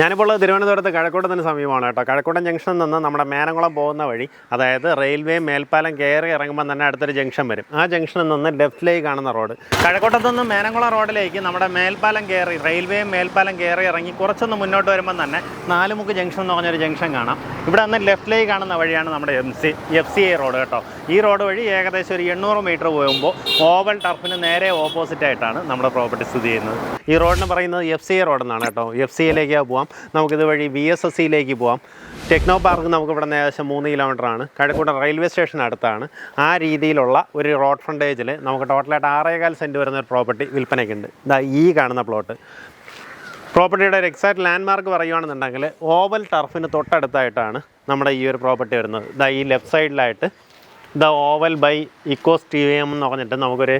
ഞാനിപ്പോൾ ഉള്ളത് തിരുവനന്തപുരത്ത് കഴക്കൂട്ടത്തിന് സമീപമാണ് കേട്ടോ. കഴക്കൂട്ടം ജംഗ്ഷനിൽ നിന്ന് നമ്മുടെ മേനംകുളം പോകുന്ന വഴി അതായത് റെയിൽവേ മേൽപ്പാലം കയറി ഇറങ്ങുമ്പോൾ തന്നെ അടുത്തൊരു ജംഗ്ഷൻ വരും. ആ ജംഗ്ഷനിൽ നിന്ന് ലെഫ്റ്റിലേക്ക് കാണുന്ന റോഡ്. കഴക്കൂട്ടത്തു നിന്ന് മേനംകുളം റോഡിലേക്ക് നമ്മുടെ മേൽപ്പാലം കയറി റെയിൽവേ മേൽപ്പാലം കയറി ഇറങ്ങി കുറച്ചൊന്ന് മുന്നോട്ട് വരുമ്പോൾ തന്നെ നാലുമുക്ക് ജംഗ്ഷൻ എന്ന് പറഞ്ഞൊരു ജംഗ്ഷൻ കാണാം. ഇവിടെ നിന്ന് ലെഫ്റ്റിലേക്ക് കാണുന്ന വഴിയാണ് നമ്മുടെ M C F C I road കേട്ടോ. ഈ റോഡ് വഴി ഏകദേശം ഒരു എണ്ണൂറ് മീറ്റർ പോകുമ്പോൾ ഓവൽ ടർഫിന് നേരെ ഓപ്പോസിറ്റ് ആയിട്ടാണ് നമ്മുടെ പ്രോപ്പർട്ടി സ്ഥിതി ചെയ്യുന്നത്. ഈ റോഡിന് പറയുന്നത് എഫ് സി ഐ റോഡ് എന്നാണ് കേട്ടോ. എഫ് സി ഐയിലേക്ക് പോവാം. നമുക്കിത് വഴി വി എസ് എസ് സിയിലേക്ക് പോവാം. ടെക്നോ പാർക്ക് നമുക്ക് ഇവിടെ നിന്ന് ഏകദേശം മൂന്ന് കിലോമീറ്റർ ആണ്. കഴക്കൂട്ടം റെയിൽവേ സ്റ്റേഷൻ അടുത്താണ്. ആ രീതിയിലുള്ള ഒരു റോഡ് ഫ്രണ്ടേജിൽ നമുക്ക് ടോട്ടലായിട്ട് ആറേകാൽ സെന്റ് വരുന്ന ഒരു പ്രോപ്പർട്ടി വിൽപ്പനയ്ക്കുണ്ട് ഇതാ ഈ കാണുന്ന പ്ലോട്ട് പ്രോപ്പർട്ടിയുടെ ഒരു എക്സാക്ട് ലാൻഡ്മാർക്ക് പറയുകയാണെന്നുണ്ടെങ്കിൽ ഓവൽ ടർഫിന് തൊട്ടടുത്തായിട്ടാണ് നമ്മുടെ ഈ ഒരു പ്രോപ്പർട്ടി വരുന്നത്. ഇതാ ഈ ലെഫ്റ്റ് സൈഡിലായിട്ട് the Oval by Ecos T M എന്ന് പറഞ്ഞിട്ട് നമുക്കൊരു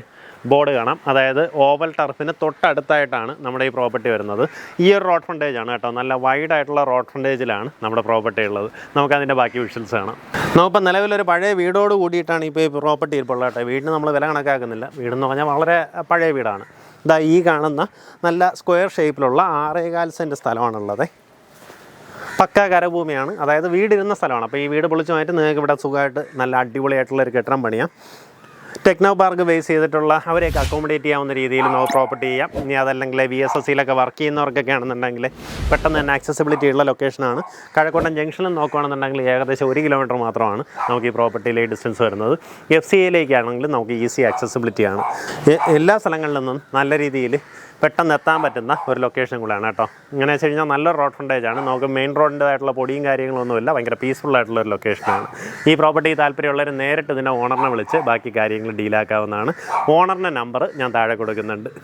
ബോർഡ് കാണാം. അതായത് ഓവൽ ടർഫിന് തൊട്ടടുത്തായിട്ടാണ് നമ്മുടെ ഈ പ്രോപ്പർട്ടി വരുന്നത്. ഈ ഒരു റോഡ് ഫ്രണ്ടേജ് ആണ് കേട്ടോ. നല്ല വൈഡ് ആയിട്ടുള്ള റോഡ് ഫ്രണ്ടേജിലാണ് നമ്മുടെ പ്രോപ്പർട്ടി ഉള്ളത്. നമുക്ക് അതിന്റെ ബാക്കി വിഷ്വൽസ് കാണാം. നമുക്കിപ്പോൾ നിലവിലൊരു പഴയ വീടോട് കൂടിയിട്ടാണ് ഇപ്പോൾ ഈ പ്രോപ്പർട്ടി ഇരിപ്പുള്ളത് കേട്ടോ. വീടിന് നമ്മൾ വില കണക്കാക്കുന്നില്ല. വീടെന്ന് പറഞ്ഞാൽ വളരെ പഴയ വീടാണ്. ഇതാ ഈ കാണുന്ന നല്ല സ്ക്വയർ ഷേപ്പിലുള്ള ആറേകാൽ സെന്റ് സ്ഥലമാണുള്ളത്. പക്ക കരഭൂമിയാണ്. അതായത് വീടിരുന്ന സ്ഥലമാണ്. അപ്പോൾ ഈ വീട് പൊളിച്ചു മാറ്റി നിങ്ങൾക്ക് ഇവിടെ സുഖമായിട്ട് നല്ല അടിപൊളിയായിട്ടുള്ള ഒരു കെട്ടിടം പണിയാം. ടെക്നോ പാർക്ക് ബേസ് ചെയ്തിട്ടുള്ള അവരെയൊക്കെ അക്കോമഡേറ്റ് ചെയ്യാവുന്ന രീതിയിൽ നമുക്ക് പ്രോപ്പർട്ടി ചെയ്യാം. ഇനി അതല്ലെങ്കിൽ വി എസ് എസ് സിയിലൊക്കെ വർക്ക് ചെയ്യുന്നവർക്കൊക്കെ ആണെന്നുണ്ടെങ്കിൽ പെട്ടെന്ന് തന്നെ ആക്സസിബിലിറ്റി ഉള്ള ലൊക്കേഷനാണ് കഴക്കൂട്ടം ജംഗ്ഷനിൽ നോക്കുകയാണെന്നുണ്ടെങ്കിൽ ഏകദേശം ഒരു കിലോമീറ്റർ മാത്രമാണ് നമുക്ക് ഈ പ്രോപ്പർട്ടിയിലെ ഡിസ്റ്റൻസ് വരുന്നത്. എഫ് സി എയിലേക്കാണെങ്കിൽ നമുക്ക് ഈസി ആക്സസിബിലിറ്റി ആണ്. എല്ലാ സ്ഥലങ്ങളിൽ നിന്നും നല്ല രീതിയിൽ പെട്ടെന്ന് എത്താൻ പറ്റുന്ന ഒരു ലൊക്കേഷൻ കൂടെയാണ് കേട്ടോ. ഇങ്ങനെ വെച്ച് കഴിഞ്ഞാൽ നല്ലൊരു റോഡ് ഫ്രണ്ടേജ് ആണ്. നമുക്ക് മെയിൻ റോഡിന്റെതായിട്ടുള്ള പൊടിയും കാര്യങ്ങളൊന്നുമില്ല. ഭയങ്കര പീസ്ഫുൾ ആയിട്ടുള്ള ഒരു ലൊക്കേഷനാണ് ഈ പ്രോപ്പർട്ടി താല്പര്യമുള്ളവർ നേരിട്ട് ഇതിന്റെ ഓണറിനെ വിളിച്ച് ബാക്കി കാര്യങ്ങൾ ഡീലാക്കാവുന്നതാണ് ഓണറിന്റെ നമ്പർ ഞാൻ താഴെ കൊടുക്കുന്നുണ്ട്.